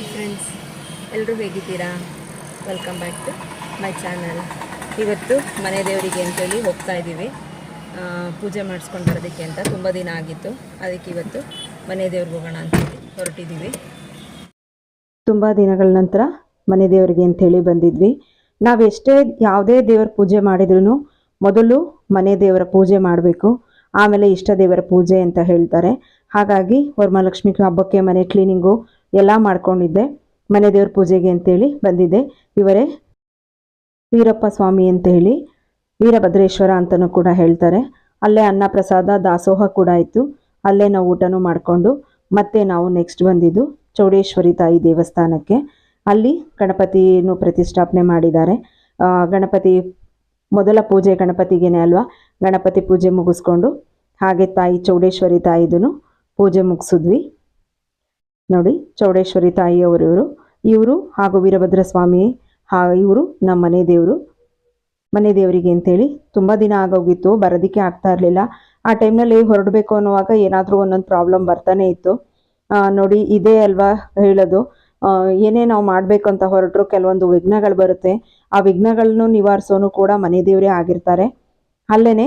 Hi friends ಎಲ್ಲರೂ ಹೇಗಿದ್ದೀರಾ? Welcome back to my channel ಇವತ್ತು ಮನೆ ದೇವರಿಗೆ ಅಂತೇಳಿ ಹೋಗ್ತಾ ಇದ್ದೀವಿ. ಪೂಜೆ ಮಾಡಿಸ್ಕೊಂಡು ಬರೋದಕ್ಕೆ ಅಂತ ತುಂಬ ದಿನ ಆಗಿತ್ತು. ಅದಕ್ಕೆ ಇವತ್ತು ಮನೆ ದೇವ್ರಿಗೆ ಹೋಗೋಣ ಅಂತೇಳಿ ಹೊರಟಿದ್ದೀವಿ. ತುಂಬ ದಿನಗಳ ನಂತರ ಮನೆ ದೇವರಿಗೆ ಅಂಥೇಳಿ ಬಂದಿದ್ವಿ. ನಾವು ಎಷ್ಟೇ ಯಾವುದೇ ದೇವರ ಪೂಜೆ ಮಾಡಿದ್ರೂ ಮೊದಲು ಮನೆ ದೇವರ ಪೂಜೆ ಮಾಡಬೇಕು. ಆಮೇಲೆ ಇಷ್ಟ ದೇವರ ಪೂಜೆ ಅಂತ ಹೇಳ್ತಾರೆ. ಹಾಗಾಗಿ ವರಮಹಾಲಕ್ಷ್ಮಿ ಹಬ್ಬಕ್ಕೆ ಮನೆ ಕ್ಲೀನಿಂಗು ಎಲ್ಲ ಮಾಡ್ಕೊಂಡಿದ್ದೆ. ಮನೆ ದೇವ್ರ ಪೂಜೆಗೆ ಅಂತೇಳಿ ಬಂದಿದ್ದೆ. ಇವರೇ ವೀರಪ್ಪ ಸ್ವಾಮಿ ಅಂತ ಹೇಳಿ ವೀರಭದ್ರೇಶ್ವರ ಅಂತಲೂ ಕೂಡ ಹೇಳ್ತಾರೆ. ಅಲ್ಲೇ ಅನ್ನ ಪ್ರಸಾದ, ದಾಸೋಹ ಕೂಡ ಇತ್ತು ಅಲ್ಲೇ ನಾವು ಊಟನೂ ಮಾಡಿಕೊಂಡು ಮತ್ತೆ ನಾವು ನೆಕ್ಸ್ಟ್ ಬಂದಿದ್ದು ಚೌಡೇಶ್ವರಿ ತಾಯಿ ದೇವಸ್ಥಾನಕ್ಕೆ. ಅಲ್ಲಿ ಗಣಪತಿಯನ್ನು ಪ್ರತಿಷ್ಠಾಪನೆ ಮಾಡಿದ್ದಾರೆ. ಗಣಪತಿ ಮೊದಲ ಪೂಜೆ ಗಣಪತಿಗೇನೆ ಅಲ್ವಾ? ಗಣಪತಿ ಪೂಜೆ ಮುಗಿಸ್ಕೊಂಡು ಹಾಗೆ ತಾಯಿ ಚೌಡೇಶ್ವರಿ ತಾಯಿದೂ ಪೂಜೆ ಮುಗಿಸಿದ್ವಿ. ನೋಡಿ, ಚೌಡೇಶ್ವರಿ ತಾಯಿಯವರು ಇವರು. ಇವರು ಹಾಗೂ ವೀರಭದ್ರ ಸ್ವಾಮಿ ಹಾ ಇವರು ನಮ್ಮ ಮನೆ ದೇವರು. ಮನೆ ದೇವರಿಗೆ ಅಂತೇಳಿ ತುಂಬ ದಿನ ಆಗೋಗಿತ್ತು, ಬರೋದಕ್ಕೆ ಆಗ್ತಾ ಇರಲಿಲ್ಲ. ಆ ಟೈಮ್ನಲ್ಲಿ ಹೊರಡಬೇಕು ಅನ್ನುವಾಗ ಏನಾದರೂ ಒಂದೊಂದು ಪ್ರಾಬ್ಲಮ್ ಬರ್ತಾನೆ ಇತ್ತು. ನೋಡಿ, ಇದೇ ಅಲ್ವಾ ಹೇಳೋದು. ಏನೇ ನಾವು ಮಾಡಬೇಕು ಅಂತ ಹೊರಟರು ಕೆಲವೊಂದು ವಿಘ್ನಗಳು ಬರುತ್ತೆ. ಆ ವಿಘ್ನಗಳನ್ನು ನಿವಾರಿಸೋನು ಕೂಡ ಮನೆ ದೇವರೇ ಆಗಿರ್ತಾರೆ. ಅಲ್ಲೇ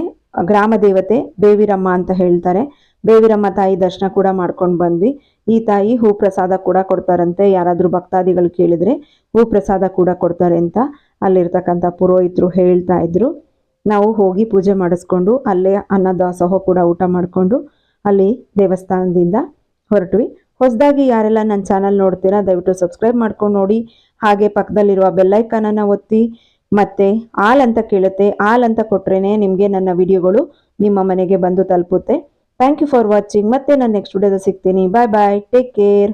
ಗ್ರಾಮ ದೇವತೆ ಬೇವಿರಮ್ಮ ಅಂತ ಹೇಳ್ತಾರೆ. ಬೇವಿರಮ್ಮ ತಾಯಿ ದರ್ಶನ ಕೂಡ ಮಾಡ್ಕೊಂಡು ಬಂದ್ವಿ. ಈ ತಾಯಿ ಹೂ ಪ್ರಸಾದ ಕೂಡ ಕೊಡ್ತಾರಂತೆ. ಯಾರಾದರೂ ಭಕ್ತಾದಿಗಳು ಕೇಳಿದರೆ ಹೂ ಪ್ರಸಾದ ಕೂಡ ಕೊಡ್ತಾರೆ ಅಂತ ಅಲ್ಲಿರ್ತಕ್ಕಂಥ ಪುರೋಹಿತರು ಹೇಳ್ತಾ ಇದ್ರು. ನಾವು ಹೋಗಿ ಪೂಜೆ ಮಾಡಿಸ್ಕೊಂಡು ಅಲ್ಲೇ ಅನ್ನದಾಸೋಹ ಕೂಡ ಊಟ ಮಾಡಿಕೊಂಡು ಅಲ್ಲಿ ದೇವಸ್ಥಾನದಿಂದ ಹೊರಟ್ವಿ. ಹೊಸದಾಗಿ ಯಾರೆಲ್ಲ ನನ್ನ ಚಾನಲ್ ನೋಡ್ತೀರಾ, ದಯವಿಟ್ಟು ಸಬ್ಸ್ಕ್ರೈಬ್ ಮಾಡ್ಕೊಂಡು ನೋಡಿ. ಹಾಗೆ ಪಕ್ಕದಲ್ಲಿರುವ ಬೆಲ್ಲೈಕನನ್ನು ಒತ್ತಿ. ಮತ್ತೆ ಹಾಲ್ ಅಂತ ಕೇಳುತ್ತೆ. ಹಾಲ್ ಅಂತ ಕೊಟ್ರೇ ನಿಮಗೆ ನನ್ನ ವಿಡಿಯೋಗಳು ನಿಮ್ಮ ಮನೆಗೆ ಬಂದು ತಲುಪುತ್ತೆ. ಥ್ಯಾಂಕ್ ಯು ಫಾರ್ ವಾಚಿಂಗ್ ಮತ್ತೆ ನಾನು ನೆಕ್ಸ್ಟ್ ವಿಡಿಯೋದ ಸಿಗ್ತೀನಿ. ಬಾಯ್ ಬಾಯ್ ಟೇಕ್ ಕೇರ್